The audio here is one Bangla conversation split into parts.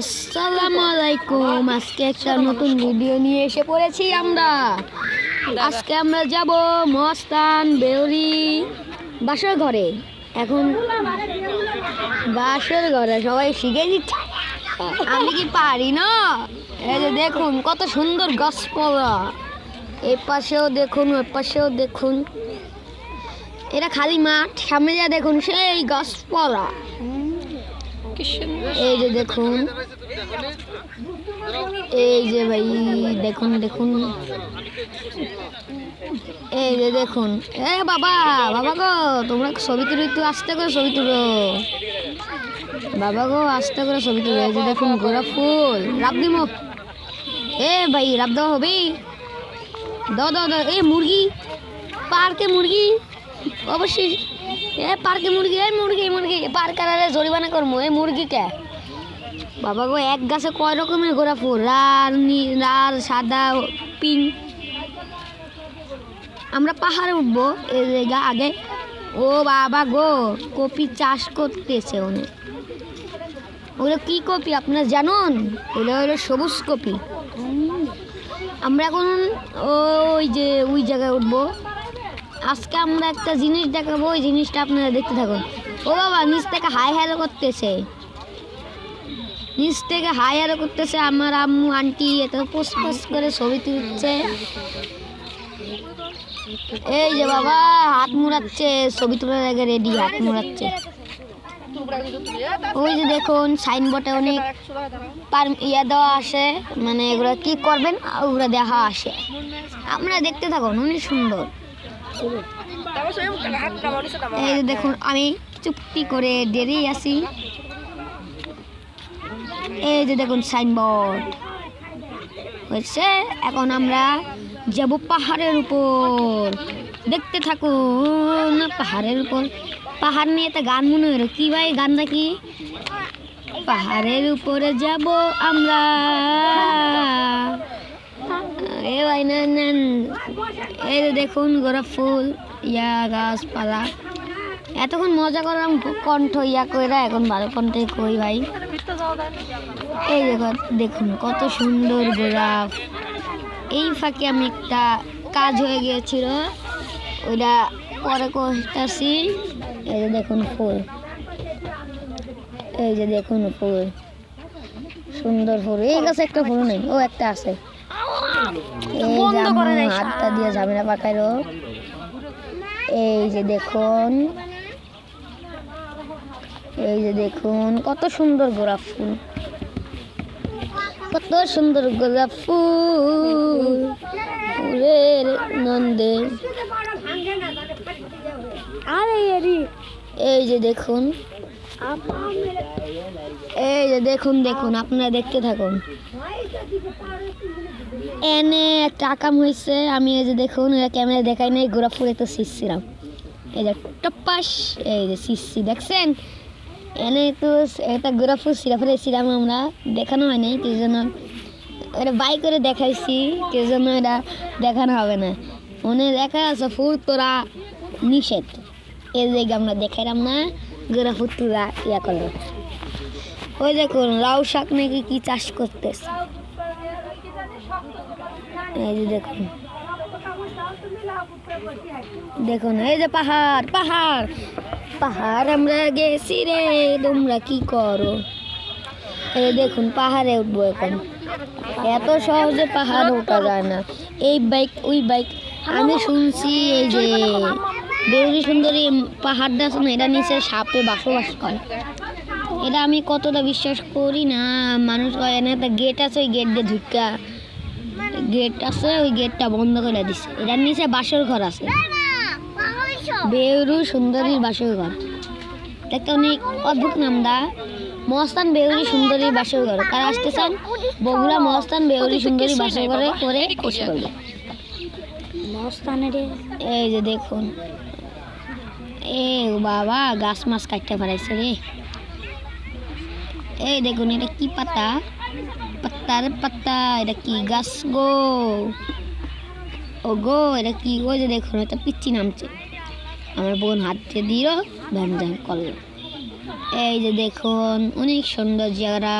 আসসালামু আলাইকুম আজকে একটা নতুন ভিডিও নিয়ে এসে পড়েছি আমরা। আজকে আমরা যাব মস্তান বেউরি বাসর ঘরে। এখন বাসর ঘরে সবাই শিখে দিচ্ছে। আমি কি পারি না? এই যে দেখুন কত সুন্দর গাছপালা এই পাশেও দেখুন ওই পাশেও দেখুন। এটা খালি মাঠ। সামনে যা দেখুন সেই গাছপালা এই যে দেখুন, এই যে ভাই, দেখুন দেখুন। এই যে দেখুন, এ বাবা বাবা গো, তোমরা ছবি তুলো, একটু আস্তে করে ছবি তুলো। বাবা গো, আস্তে করে ছবি তুলো, এই যে দেখুন, গোলাপ ফুল রাব দিব এ ভাই রাব দেওয়া হবে। দাও দাও দাও, এ মুরগি, পার্কে মুরগি, অবশ্যই। এ পার্কে মুরগি, এ মুরগি মুরগি। পার্ক আরে জরিমানা করব এ মুরগিকে বাবা গো, এক গাছে কয় রকমের গোড়া ফুল লাল লাল, সাদা, পিঙ্ক। আমরা পাহাড়ে উঠবো এই জায়গা আগে। ও বাবা গো, কপি চাষ করতেছে উনি। ওগুলো কি কপি আপনার জানুন? ওগুলো হলো সবুজ কপি। আমরা এখন ওই যে, ওই জায়গায় উঠবো। আজকে আমরা একটা জিনিস দেখাবো, ওই জিনিসটা আপনারা দেখতে থাকুন। ও বাবা, নিচ থেকে হাই হ্যালো করতেছে। নিচ থেকে হাই হ্যালো করতেছে, আমার আম্মু, আন্টি, এত পোস্ট পোস্ট করে ছবি তুলছে। এই যে বাবা, হাত মুড়াচ্ছে, ছবি তোলার আগে রেডি হাত মুড়াচ্ছে। ওই যে দেখুন সাইনবোর্ডে অনেক ইয়ে দেওয়া আসে মানে এগুলো কি করবেন, ওগুলো দেখা আসে। আমরা দেখতে থাকুন, অনেক সুন্দর। এই দেখুন, আমি চুপটি করে দেরি আছি। এই যে দেখুন সাইনবোর্ড হয়েছে, এখন আমরা যাব পাহাড়ের উপর। দেখতে থাকুন, পাহাড়ের উপর। পাহাড় নিয়ে একটা গান মনে হলো। কি ভাই, গান কি পাহাড়ের উপরে যাব আমরা এ ভাই না না এই যে দেখুন গোলাপ ফুল, ইয়া গাছপালা। এতক্ষণ মজা করলাম কণ্ঠ ইয়া কইরা এখন ভালো কণ্ঠে কই ভাই। এই দেখো দেখুন কত সুন্দর গোলাপ। এই ফাঁকে আমি একটা কাজ হয়ে গিয়েছিল, ওইটা পরে করতেছি। এই যে দেখুন ফুল। এই যে দেখুন ফুল। সুন্দর ফুল। এই গাছে একটা ফুল নেই, ও একটা আছে। এই হাতটা দিয়ে ঝামেলা পাকাইলো এই যে দেখুন। এই যে দেখুন কত সুন্দর গোলাপ ফুল। কত সুন্দর গোলাপ ফুল। ফুলের নন্দে। এই যে দেখুন। এই যে দেখুন দেখুন আপনারা দেখতে থাকুন। এনে একটা আকাম হয়েছে আমি এই যে দেখুন ক্যামেরা দেখাই নাই গোলাপ ফুলে তো শিখছিলাম এই যে টপ্পাস এই যে শিখছি দেখছেন? এনে তো একটা গোলাপ ফুল সিরা ফেলেছিলাম আমরা দেখানো হয় নাই কেউ জন্য এটা বাই করে দেখাইছি কেউ জন্য এটা দেখানো হবে না। মনে দেখা আছে ফুল তোরা নিষেধ। এই জায়গায় আমরা দেখাইলাম না গোলাপ ফুল তোরা ইয়া করল। ওই দেখুন, লাউ শাক নাকি কি চাষ করতেছে। এই যে দেখুন দেখুন এই যে পাহাড় পাহাড়। পাহাড় আমরা গেছি রে, তোমরা কি করো? এই দেখুন, পাহাড়ে উঠবো এখন। এত সহজে পাহাড় ওঠা যায় না। এই বাইক, ওই বাইক, আমি শুনছি এই যে দেউরি সুন্দরী পাহাড়টা আছে না, এটা নিচে সাপে বসবাস করে। এটা আমি কতটা বিশ্বাস করি না, মানুষ কয় না, একটা গেট আছে, ওই গেট দিয়ে ঢুকা। গেট আছে ওই গেটটা বন্ধ করে দিছে। এটার নিচে বাসর ঘর আছে। বেউরু সুন্দরীর বাসর ঘর। দেখতে অনেক অদ্ভুত নাম দা। মহস্তান বেউরি সুন্দরী বাসর ঘর। কারা আসতে চান? বগুড়া মহস্তান বেউরি সুন্দরী বাসর ঘরে করে খুশি করবে এই যে দেখুন। এ বাবা গাছ মাছ কাটতে পারাইছে রে। এই দেখুন এটা কি পাতা? পাতার পাতা এটা কি গাছ গো ও গো এটা কি গো যে দেখুন এটা পিচ্ছি নামছে আমার বোন হাত দিল ভ্যান ভ্যান করল এই যে দেখুন অনেক সুন্দর জায়গা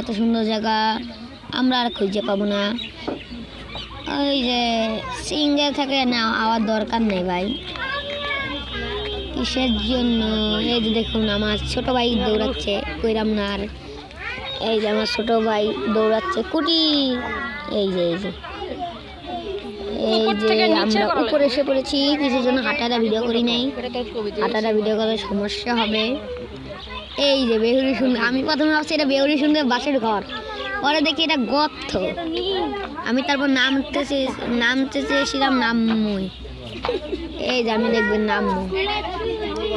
এত সুন্দর জায়গা আমরা আর খুঁজে পাবো না ওই যে সিঙ্গেল থাকে না আওয়ার দরকার নেই ভাই কিসের জন্য এই যে দেখুন আমার ছোট ভাই দৌড়াচ্ছে কইরাম না আর এই যে আমার ছোট ভাই দৌড়াচ্ছে কুটি। এই যে এই যে। এই যে আমরা উপরে এসে পড়েছি কিছুর জন্য হাঁটাটা ভিডিও করি নাই। হাঁটাটা ভিডিও করার সমস্যা হবে। এই যে বেহুরি সুন্দর আমি প্রথমে ভাবছি এটা বেহুরি সুন্দর বাসের ঘর। পরে দেখি এটা গর্ত। আমি তারপর নামতে নামতে চেয়েছিলাম নামমুই। এই যে আমি দেখবেন নামমু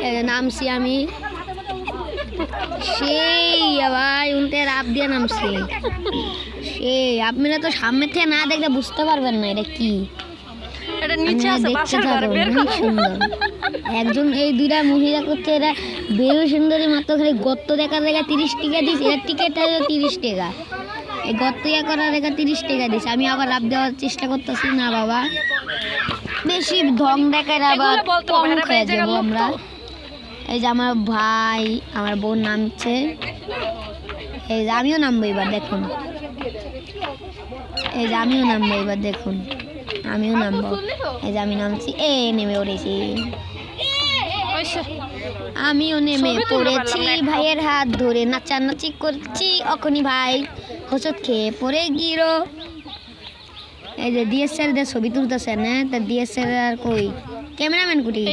এই যে নামছি আমি। সেই রাপ দিয়ে নামছি। সেই আপনারা তো সামনে থেকে না দেখলে বুঝতে পারবেন না এটা কি। এটা নিচে আছে বাসার ঘর বের সুন্দর। একজন এই দুইটা মহিলা করছে এরা বেরো সুন্দরী মাত্র খালি গর্ত দেখা দেখা তিরিশ টাকা দিস এর টিকিট তিরিশ টাকা। এই গর্ত ইয়া করা দেখা তিরিশ টাকা দিস আমি আবার লাভ দেওয়ার চেষ্টা করতেছি না বাবা। বেশি ঢং দেখায় আবার কম খেয়ে যাব আমরা। এই যে আমার ভাই আমার বোন নামছে। এই যে আমিও নামবো এবার দেখুন। এই যে আমিও নামবো এবার দেখুন। আমিও নামবো। এই যে আমি নামছি এ নেমে পড়েছি। আমিও নেমে পড়েছি। ভাইয়ের হাত ধরে নাচানাচি করছি অখনি ভাই হোসত খেয়ে পড়ে গিরো এই যে ডিএসএল দিয়ে ছবি তুলতেছে না তা ডিএসএল আর কই? ক্যামেরাম্যান কুটি?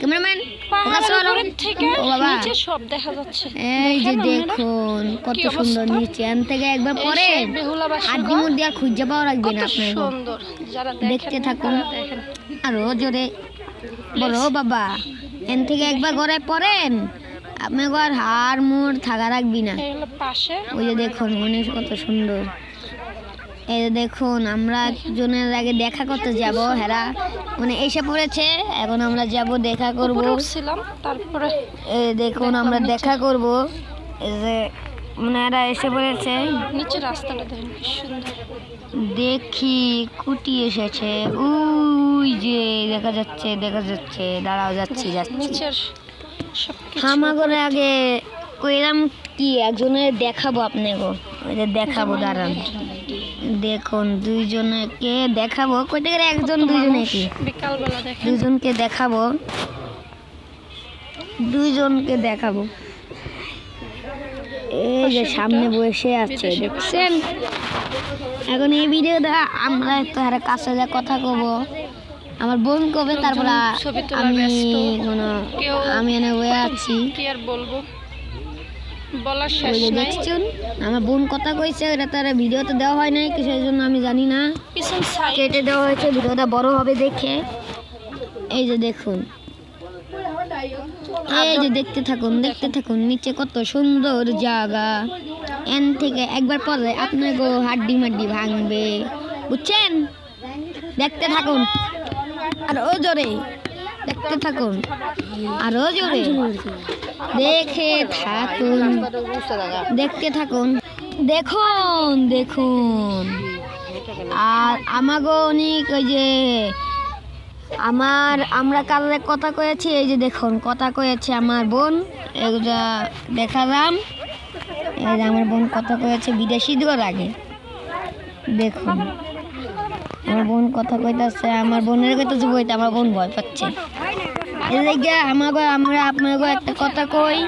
ক্যামেরাম্যান? যাচ্ছে। এই যে দেখুন কত সুন্দর নিচে। থেকে একবার পরে আড্ডি ঘর। মধ্যে আর খুঁজে পাওয়া আপনার দেখেন দেখতে থাকুন। আরও জোরে। বলো বাবা এন থেকে একবার গড়ায় পড়েন। আপনি আর হাড় মুড় থাকা রাখবি না। ওই যে দেখুন মনে কত সুন্দর। এই দেখুন আমরা একজনের আগে দেখা করতে যাব হেরা। মানে এসে পড়েছে এখন আমরা যাব দেখা করব। উঠছিলাম তারপরে এই দেখুন আমরা দেখা করব। এই যে মানে এরা এসে পড়েছে। নিচে রাস্তাটা দেখেন কি সুন্দর। দেখি কুটি এসেছে। উই যে দেখা যাচ্ছে দেখা যাচ্ছে। দাঁড়াও যাচ্ছি যাচ্ছি। হামাগরে আগে কইরাম কি একজনের দেখাবো আপনাকে। ওই যে দেখাবো দাঁড়ান। দেখুন দুইজনকে দেখাবো। কই থেকে একজন দুইজনে কি? দুইজনকে দেখাবো। দুইজনকে দেখাবো। এই যে সামনে বসে আছে দেখছেন এখন এই ভিডিওটা আমরা একটু হারে কাছে যা কথা কব। আমার বোন কবে? তারপর আমি। কোনো আমি এনে হয়ে আছি। কি আর বলব? বলার শেষ নাই। আমার বোন কথা কইছে এটা তার ভিডিওতে দেওয়া হয় নাই কিসের জন্য আমি জানি না। কেটে দেওয়া হয়েছে ভিডিওটা বড় হবে দেখে। এই যে দেখুন। এই যে দেখতে থাকুন দেখতে থাকুন নিচে কত সুন্দর জায়গা। এন থেকে একবার পরে আপনার গো হাড্ডি মাড্ডি ভাঙবে। বুঝছেন? দেখতে থাকুন। আরও জোরে। দেখতে থাকুন। আরও জোরে। দেখে থাকুন। দেখতে থাকুন। দেখুন দেখুন। আর আমাগো অনেক ওই যে, আমার, আমরা কালকে কথা কয়েছি? এই যে দেখুন, কথা কয়েছে আমার বোন। এগুলা দেখালাম। এই যে আমার বোন কথা কয়েছে বিদেশি দেওয়ার আগে। দেখুন। আমার বোন কথা কইতাছে, আমার বোনের কইতাছে বইতে আমার বোন ভয় পাচ্ছে। আমাগো, আমরা আপনাকে একটা কথা কই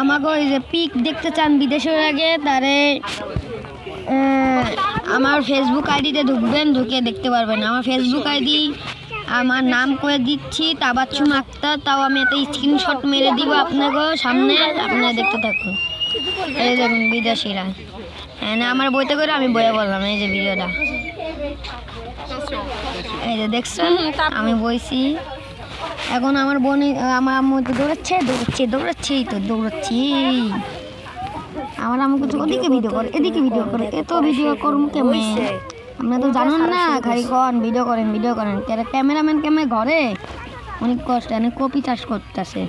আমাকে ওই যে পিক দেখতে চান বিদেশের আগে, তারে আমার ফেসবুক আইডিতে ঢুকবেন, ঢুকে দেখতে পারবেন। আমার ফেসবুক আইডি, আমার নাম করে দিচ্ছি তাবাচ্ছুম আক্তার তাও আমি একটা স্ক্রিনশট মেরে দিব আপনাকে সামনে, আপনারা দেখতে থাকুন। এই দেখুন বিদেশিরা। হ্যাঁ আমার বইতে করে আমি বইয়ে বললাম, এই যে ভিডিওটা। এই যে দেখছেন, আমি বইছি। এখন আমার বোন, আমার আম্মু দৌড়াচ্ছে দৌড়াচ্ছে দৌড়াচ্ছেই তো দৌড়াচ্ছি। আমার আম্মু কিছু ওদিকে ভিডিও করে, এদিকে ভিডিও করে, এত ভিডিও করুন কেমন? আপনারা তো জানেন না, খালি কন ভিডিও করেন ভিডিও করেন। ক্যামেরাম্যান কেমন ঘরে? অনেক কষ্ট, অনেক কপি চাষ করতেছে।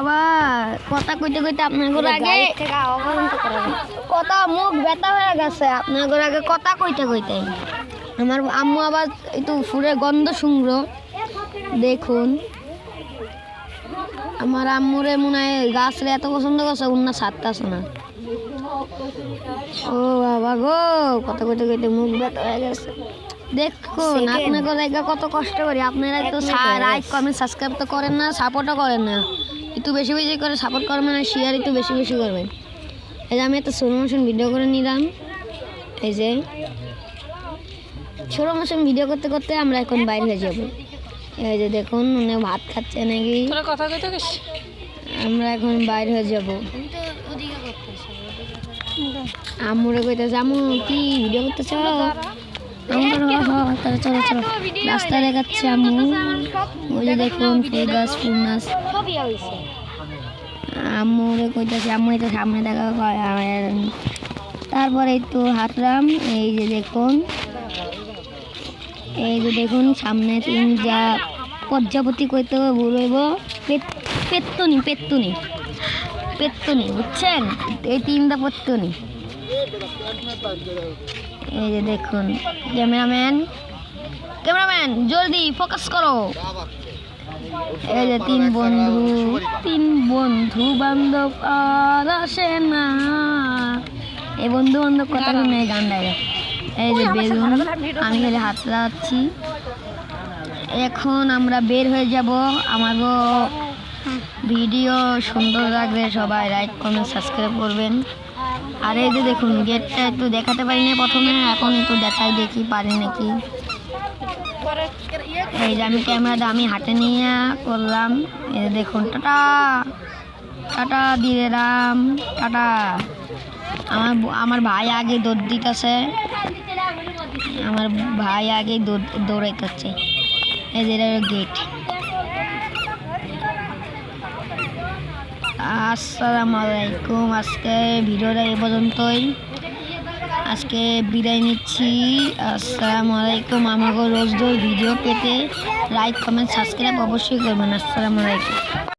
বাবা কথা কইতে কইতে আপনার আগে কথা মুখ ব্যথা হয়ে গেছে আপনার আগে কথা কইতে কইতে। আমার আম্মু আবার একটু ফুলের গন্ধ শুংরো দেখুন। আমার আম্মুরে মনে হয় গাছরে এত পছন্দ করছে উন্না ছাড়তাছে না। ও বাবা গো কত কত কত মুখ ব্যথা হয়ে গেছে। দেখুন আপনাকে কত কষ্ট করি। আপনারা তো লাইক কমেন্ট সাবস্ক্রাইব তো করেন না সাপোর্টও করেন না। একটু বেশি বেশি করে সাপোর্ট করবেন আর শেয়ার একটু বেশি বেশি করবেন। এই যে আমি একটা স্লো মোশন ভিডিও করে নিলাম। এই যে ছোটো মোশন ভিডিও করতে করতে আমরা এখন বাইরে হয়ে যাব। এই যে দেখুন উনি ভাত খাচ্ছে নাকি? কথা আমরা এখন বাইরে হয়ে যাব। আম্মুরে কইতেছে আম্মু কি ভিডিও করতেছ? চলো চলো। চলো রাস্তা দেখাচ্ছে আম্মু। ওই যে দেখুন ফুল গাছ ফুল গাছ আম্মুরে কইতেছে আম্মু এটা সামনে দেখা কয় তারপরে একটু হাঁটলাম এই যে দেখুন। এই যে দেখুন সামনে তিন যা পর্যাপতি কইতে পেত- পেত্তুনি পেত্তুনি। পেত্তুনি বুঝছেন? এই তিনটা পেত্তুনি। এই যে দেখুন, ক্যামেরাম্যান। ক্যামেরাম্যান, জলদি ফোকাস করো। এই যে তিন বন্ধু তিন বন্ধু বান্ধব আর আসে না। এই বন্ধু বান্ধব কথা এই গান গায় এই যে বেলুন, আমি খালি হাত লাগাচ্ছি। এখন আমরা বের হয়ে যাব। আমারও ভিডিও সুন্দর লাগবে সবাই লাইক কমেন্ট সাবস্ক্রাইব করবেন। আর এই যে দেখুন গেটটা একটু দেখাতে পারি না প্রথমে, এখন একটু দেখাই দেখি পারি নাকি। এই যে আমি ক্যামেরাটা আমি হাতে নিয়ে করলাম। এই দেখুন, টাটা টাটা দিয়ে রাম, টাটা। আমার আমার ভাই আগে দৌড় দিতেছে। আমার ভাই আগে দৌড় দৌড়াইতেছে। এই যে গেট আসসালামু আলাইকুম। আজকে ভিডিওটা এ পর্যন্তই। আজকে বিদায় নিচ্ছি। আসসালামু আলাইকুম। আমাকে রোজ রোজ ভিডিও পেতে লাইক, কমেন্ট, সাবস্ক্রাইব অবশ্যই করবেন। আসসালামু আলাইকুম।